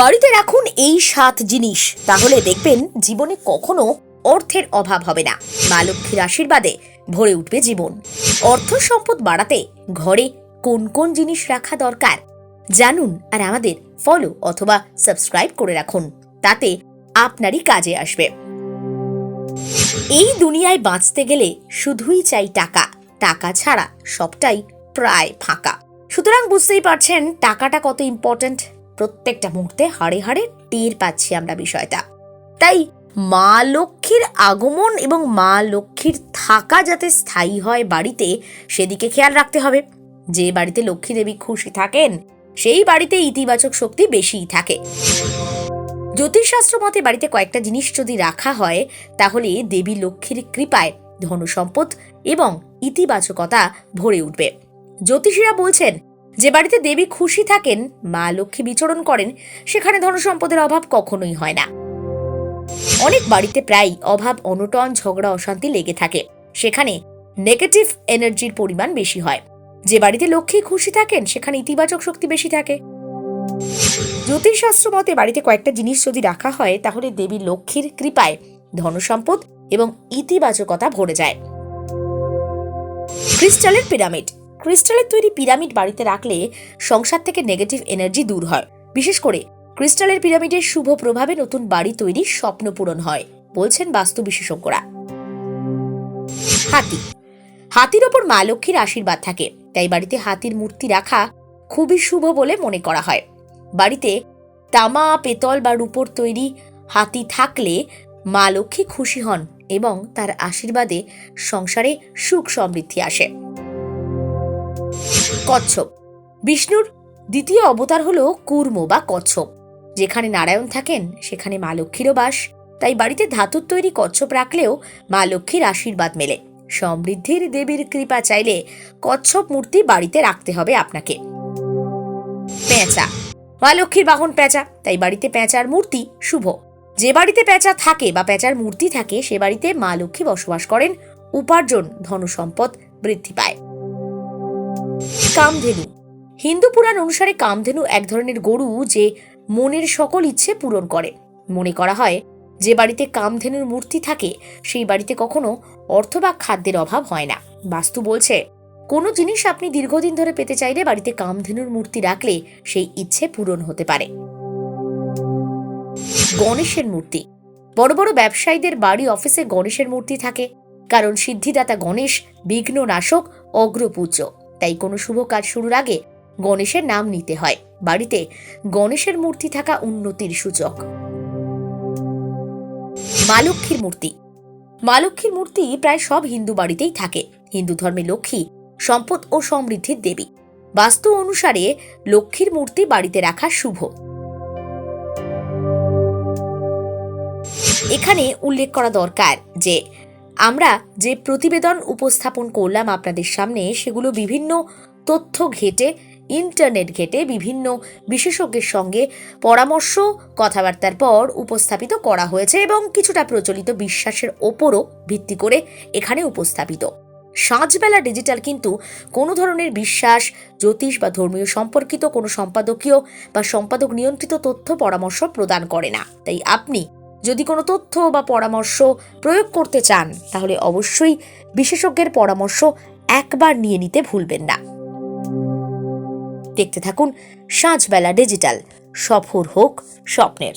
বাড়িতে রাখুন এই সাত জিনিস। তাহলে দেখবেন জীবনে কখনো অর্থের অভাব হবে না। মা লক্ষ্মীর আশীর্বাদে ভরে উঠবে জীবন। অর্থ সম্পদ বাড়াতে ঘরে কোন কোন জিনিস রাখা দরকার, জানুন আর আমাদের ফলো অথবা সাবস্ক্রাইব করে রাখুন। তাতে আপনারই কাজে আসবে। এই দুনিয়ায় বাঁচতে গেলে শুধুই চাই টাকা। টাকা ছাড়া সবটাই প্রায় ফাঁকা। সুতরাং বুঝতেই পারছেন টাকাটা কত ইম্পর্ট্যান্ট প্রত্যেকটা মুহূর্তে হাড়ে হাড়ে টের পাচ্ছি আমরা বিষয়টা। তাই মা লক্ষ্মীর আগমন এবং মা লক্ষ্মীর থাকা যাতে স্থায়ী হয় বাড়িতে, সেদিকে খেয়াল রাখতে হবে। যে বাড়িতে লক্ষ্মী দেবী খুশি থাকেন, সেই বাড়িতে ইতিবাচক শক্তি বেশিই থাকে। জ্যোতিষশাস্ত্র মতে বাড়িতে কয়েকটা জিনিস যদি রাখা হয়, তাহলে দেবী লক্ষ্মীর কৃপায় ধনসম্পদ এবং ইতিবাচকতা ভরে উঠবে। জ্যোতিষীরা বলছেন যে বাড়িতে দেবী খুশি থাকেন, মা লক্ষ্মী বিচরণ করেন, সেখানে ধনসম্পদের অভাব কখনোই হয় না। অনেক বাড়িতে প্রায় অভাব, অনটন, ঝগড়া, অশান্তি লেগে থাকে। সেখানে নেগেটিভ এনার্জির পরিমাণ বেশি হয়। যে বাড়িতে লক্ষ্মী খুশি থাকেন, সেখানে ইতিবাচক শক্তি বেশি থাকে। জ্যোতিষশাস্ত্র মতে বাড়িতে কয়েকটা জিনিস যদি রাখা হয়, তাহলে দেবী লক্ষ্মীর কৃপায় ধনসম্পদ এবং ইতিবাচকতা ভরে যায়। ক্রিস্টালের পিরামিড। ক্রিস্টালের তৈরি পিরামিড বাড়িতে রাখলে সংসার থেকে নেগেটিভ এনার্জি দূর হয়। বিশেষ করে ক্রিস্টালের পিরামিডের শুভ প্রভাবে নতুন বাড়ি তৈরির স্বপ্ন পূরণ হয়, বলছেন বাস্তু বিশেষজ্ঞরা। হাতি। হাতির ওপর মা লক্ষ্মীর আশীর্বাদ থাকে, তাই বাড়িতে হাতির মূর্তি রাখা খুবই শুভ বলে মনে করা হয়। বাড়িতে তামা, পেতল বা রূপোর তৈরি হাতি থাকলে মা লক্ষ্মী খুশি হন এবং তার আশীর্বাদে সংসারে সুখ সমৃদ্ধি আসে। কচ্ছপ। বিষ্ণুর দ্বিতীয় অবতার হল কুর্ম বা কচ্ছপ। যেখানে নারায়ণ থাকেন, সেখানে মা লক্ষ্মীরও বাস। তাই বাড়িতে ধাতুর তৈরি কচ্ছপ রাখলেও মা লক্ষ্মীর আশীর্বাদ মেলে। সমৃদ্ধির দেবীর কৃপা চাইলে কচ্ছপ মূর্তি বাড়িতে রাখতে হবে আপনাকে। পেঁচা। মা লক্ষ্মীর বাহন পেঁচা। তাই বাড়িতে পেঁচার মূর্তি শুভ। যে বাড়িতে পেঁচা থাকে বা পেঁচার মূর্তি থাকে, সে বাড়িতে মা লক্ষ্মী বসবাস করেন। উপার্জন ধনসম্পদ বৃদ্ধি পায়। কামধেনু। হিন্দু পুরাণ অনুসারে কামধেনু এক ধরনের গরু যে মনের সকল ইচ্ছে পূরণ করে। মনে করা হয়, যে বাড়িতে কামধেনুর মূর্তি থাকে, সেই বাড়িতে কখনো অর্থ বা খাদ্যের অভাব হয় না। বাস্তু বলছে, কোনো জিনিস আপনি দীর্ঘদিন ধরে পেতে চাইলে বাড়িতে কামধেনুর মূর্তি রাখলে সেই ইচ্ছে পূরণ হতে পারে। গণেশের মূর্তি। বড় বড় ব্যবসায়ীদের বাড়ি অফিসে গণেশের মূর্তি থাকে, কারণ সিদ্ধিদাতা গণেশ বিঘ্ন নাশক অগ্রপূজ্য। তাই কোনো শুভ কাজ শুরুর আগে গণেশের নাম নিতে হয়। বাড়িতে গণেশের মূর্তি থাকা উন্নতির সূচক। মা লক্ষ্মীর মূর্তি। মা লক্ষ্মীর মূর্তি প্রায় সব হিন্দু বাড়িতেই থাকে। হিন্দু ধর্মে লক্ষ্মী সম্পদ ও সমৃদ্ধির দেবী। বাস্তু অনুসারে লক্ষ্মীর মূর্তি বাড়িতে রাখা শুভ। এখানে উল্লেখ করা দরকার যে আমরা যে প্রতিবেদন উপস্থাপন করলাম আপনাদের সামনে, সেগুলো বিভিন্ন তথ্য ঘেটে, ইন্টারনেট ঘেটে বিভিন্ন বিশেষজ্ঞের সঙ্গে পরামর্শ, কথাবার্তার পর উপস্থাপিত করা হয়েছে এবং কিছুটা প্রচলিত বিশ্বাসের ওপরও ভিত্তি করে এখানে উপস্থাপিত। সাঁঝবেলা ডিজিটাল কিন্তু কোনো ধরনের বিশ্বাস, জ্যোতিষ বা ধর্মীয় সম্পর্কিত কোনো সম্পাদকীয় বা সম্পাদক নিয়ন্ত্রিত তথ্য পরামর্শ প্রদান করে না। তাই আপনি যদি কোনো তথ্য বা পরামর্শ প্রয়োগ করতে চান, তাহলে অবশ্যই বিশেষজ্ঞের পরামর্শ একবার নিয়ে নিতে ভুলবেন না। দেখতে থাকুন সাঁঝবেলা ডিজিটাল সফর হোক স্বপ্নের।